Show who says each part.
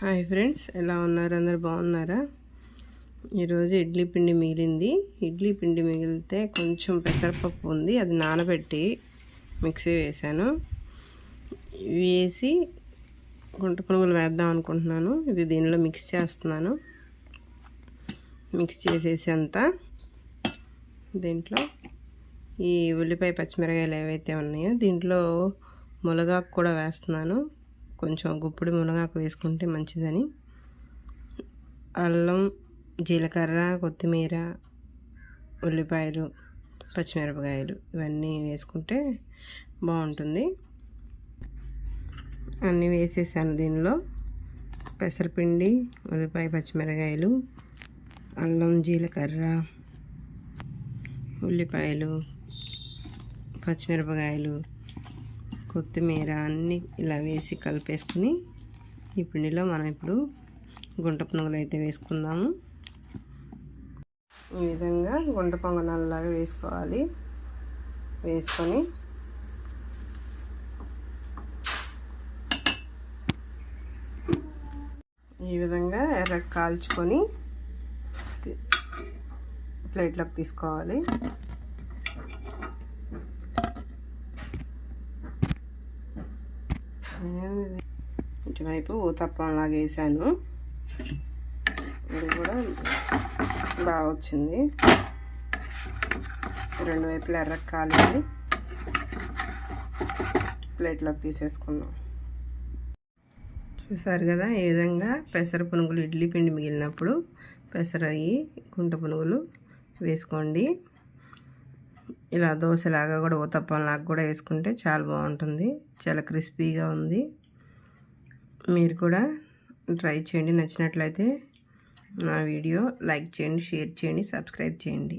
Speaker 1: Hi friends ఎలా ఉన్నారు? అందరు బాగున్నారా? ఈరోజు ఇడ్లీ పిండి మిగిలింది. ఇడ్లీ పిండి మిగిలితే కొంచెం పెసరపప్పు ఉంది. అది నానబెట్టి మిక్సీ వేసాను వేసి గుంట పునుగులు వేద్దాం అనుకుంటున్నాను. ఇది దీనిలో మిక్స్ చేస్తున్నాను. మిక్స్ చేసేసి అంతా దీంట్లో ఈ ఉల్లిపాయ పచ్చిమిరకాయలు ఏవైతే ఉన్నాయో దీంట్లో మునగాకు కూడా వేస్తున్నాను. కొంచెం గుప్పుడు మునగాకు వేసుకుంటే మంచిదని. అల్లం జీలకర్ర కొత్తిమీర ఉల్లిపాయలు పచ్చిమిరపకాయలు ఇవన్నీ వేసుకుంటే బాగుంటుంది. అన్నీ వేసేసాను దీనిలో. పెసరపిండి ఉల్లిపాయ పచ్చిమిరకాయలు అల్లం జీలకర్ర ఉల్లిపాయలు పచ్చిమిరపకాయలు కొత్తిమీర అన్నీ ఇలా వేసి కలిపేసుకుని ఈ పిండిలో మనం ఇప్పుడు గుంట పొంగలు అయితే వేసుకుందాము. ఈ విధంగా గుంట పొంగనాలలాగా వేసుకోవాలి. వేసుకొని ఈ విధంగా ఎర్ర కాల్చుకొని ప్లేట్లోకి తీసుకోవాలి. ఇటువైపు ఊతప్పంలాగా వేసాను ఇది కూడా బాగా వచ్చింది. రెండు వైపులు ఎర్ర కాలింది. ప్లేట్లోకి తీసేసుకుందాం. చూసారు కదా ఈ విధంగా పెసర పునుగులు ఇడ్లీ పిండి మిగిలినప్పుడు పెసర అయ్యి గుంట పునుగులు వేసుకోండి. ఇలా దోశలాగా కూడా ఊతప్పంలాగా కూడా వేసుకుంటే చాలా బాగుంటుంది. చాలా క్రిస్పీగా ఉంది. మీరు కూడా ట్రై చేయండి. నచ్చినట్లయితే నా వీడియో లైక్ చేయండి షేర్ చేయండి సబ్స్క్రైబ్ చేయండి.